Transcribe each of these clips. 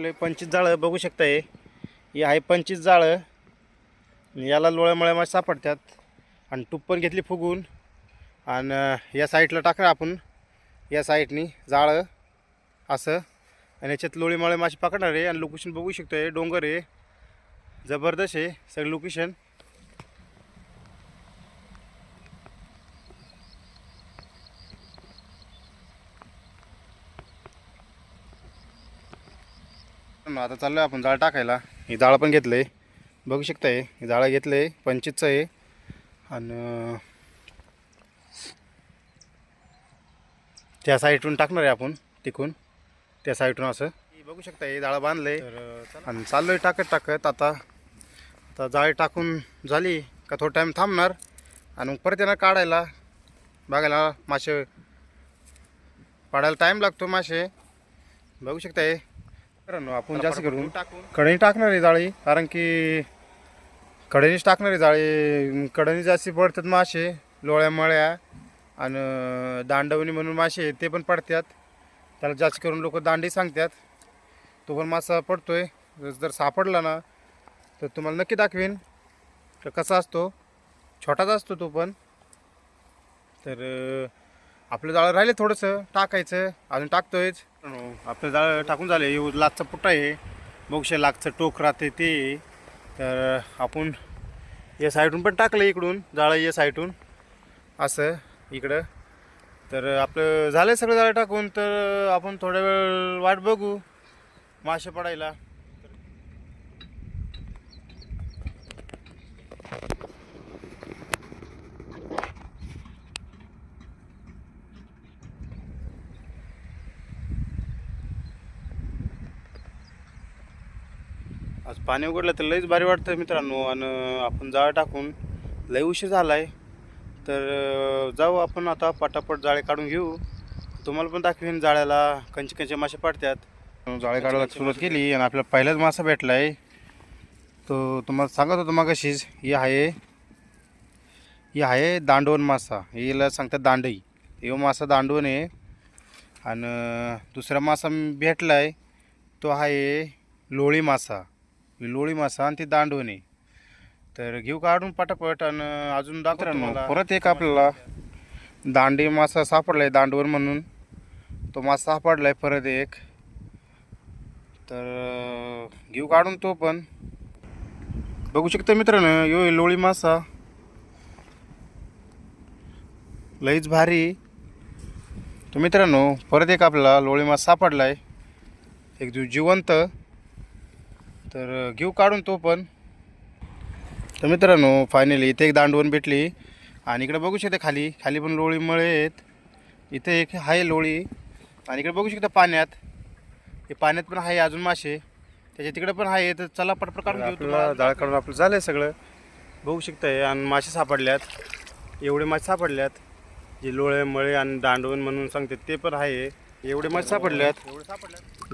आपले पंचवीस जाळं बघू शकता हे ही आहे पंचवीस जाळं याला लोळ्यामुळे मासे सापडतात. आणि टूप पण घेतली फुगून. आणि या साईडला टाकलं आपण. या साईडनी जाळं असं. आणि याच्यात लोळीमुळे मासे पकडणार आहे. आणि लोकेशन बघू शकतो आहे डोंगर आहे. जबरदस्त आहे. सगळं लोकेशन आता चाललो आपण जाळं टाकायला. हे जाळं पण घेतलं आहे बघू शकता हे जाळं घेतलं आहे पंचवीसचं आहे. आणि त्या साईडून टाकणार आहे आपण तिकून. त्या साईडून असं. हे बघू शकता हे जाळं बांधलं आहे आणि चाललो आहे टाकत टाकत आता. आता जाळी टाकून झाली का थोडा टाईम थांबणार. आणि मग परत येणार काढायला. बघायला मासे पाडायला टाईम लागतो मासे. बघू शकता हे मित्रांनो, आपण जास्त करून कढई टाकणार आहे जाळी कारण की कढईनीच टाकणार आहे जाळी कढईनी जास्ती पडतात मासे लोळ्या मळ्या आणि दांडवणी म्हणून मासे आहेत, ते पण पडतात. त्याला जास्त करून लोक दांडी सांगतात. तो पण मासा पडतोय. जर सापडला ना तर तुम्हाला नक्की दाखवेन. तर कसा असतो? छोटाच असतो तो पण. तर आपलं जाळं राहिले थोडंसं टाकायचं. अजून टाकतोयच. आपलं जाळं टाकून झालं हे लाचचा पुट्टा आहे. मोक्षे लागचं टोक राहते ते. तर आपण या साईडून पण टाकलं इकडून जाळं या साईडून. असं इकडं. तर आपलं झालं सगळं जाळं टाकून तर आपण थोड्या वेळ वाट बघू. मासे पडायला. आज पाणी उघडलं तर लईच भारी वाटतं मित्रांनो. आणि आपण जाळं टाकून लई उशीर झाला आहे तर जाऊ आपण आता पटापट जाळे काढून घेऊ. तुम्हाला पण दाखवीन जाळ्याला कंचे कंचे मासे पडतात जाळे काढायला सुरुवात केली आणि आपल्याला पहिलाच मासा भेटला आहे तो तुम्हाला सांगत होतो मगाशीच ही आहे ही आहे दांडवण मासा. हिला सांगतात दांडई. हे मासा दांडवण आहे. आणि दुसरा मासा भेटला आहे तो आहे लोळी मासा. लोळी मासा आणि ती दांडवण. आहे तर घेऊ काढून पटापट आणि अजून दाखवतो परत एक आपल्याला दांडी मासा सापडलाय दांडवर म्हणून. तो मासा सापडलाय परत एक. तर घेऊ काढून तो पण. बघू शकता मित्रांनो यो आहे लोळी मासा. लईच भारी. तर मित्रांनो परत एक आपल्याला लोळी मासा सापडलाय. एक जीव जिवंत तर घेऊ काढून तो पण. तर मित्रांनो फायनली इथे एक दांडवण भेटली. आणि इकडे बघू शकता खाली. खाली पण लोळी मळे आहेत. इथे एक आहे लोळी. आणि इकडे बघू शकता पाण्यात. हे पाण्यात पण आहे अजून मासे. त्याच्या तिकडे पण आहे. तर चला पटपट काढून घेऊ जाळ काढून आपलं झालं आहे सगळं. बघू शकताय आणि मासे सापडल्यात. एवढे मासे सापडल्यात. जे लोळे मळे आणि दांडवण म्हणून सांगतात ते पण आहे. एवढे मासे सापडल्यात.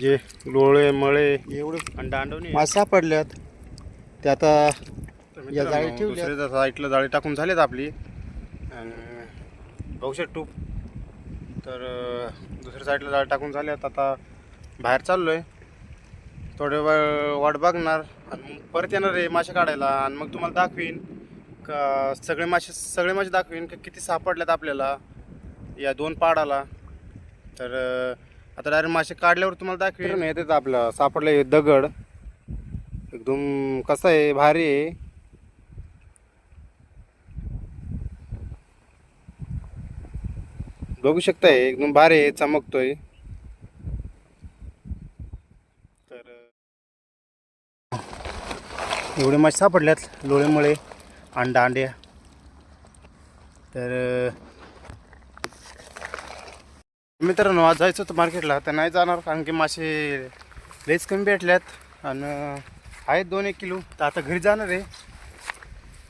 जे लोळे मळे एवढे आणि दांडवणी मासे सापडल्यात. ते आता या जाळी ठेवल्या दुसऱ्या साईडला जाळी टाकून झालेत आपली आणि बघू शकतो. टूप तर अं, दुसऱ्या साईडला जाळी टाकून झाल्यात. आता बाहेर चाललो आहे थोड्या वेळ वाट बघणार. आणि मग परत येणार आहे मासे काढायला. आणि मग तुम्हाला दाखवीन. का सगळे मासे सगळे मासे दाखवीन का किती सापडल्यात आपल्याला या दोन पाडाला. तर आता डायरेक्ट मासे काढल्यावर तुम्हाला दाखवीन. येतात आपलं सापडलं दगड. एकदम कसं आहे भारी आहे. बघू शकताय एकदम भारी आहे चमकतोय. तर एवढे मासे सापडल्यात लोळेमुळे. अंडा अंड्या तर मित्रांनो आज जायचं होतं मार्केटला तर नाही जाणार कारण की मासे लईच कमी भेटल्यात. आणि आहेत दोन एक किलो तर आता घरी जाणार आहे.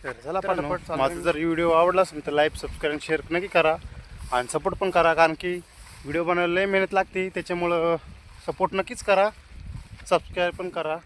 तर चला पटापट माझा जर व्हिडिओ आवडला असेल तर लाईक सबस्क्राईब शेअर नक्की करा. आणि सपोर्ट पण करा कारण की व्हिडिओ बनवायला लई मेहनत लागते. त्याच्यामुळं सपोर्ट नक्कीच करा. सबस्क्राईब पण करा.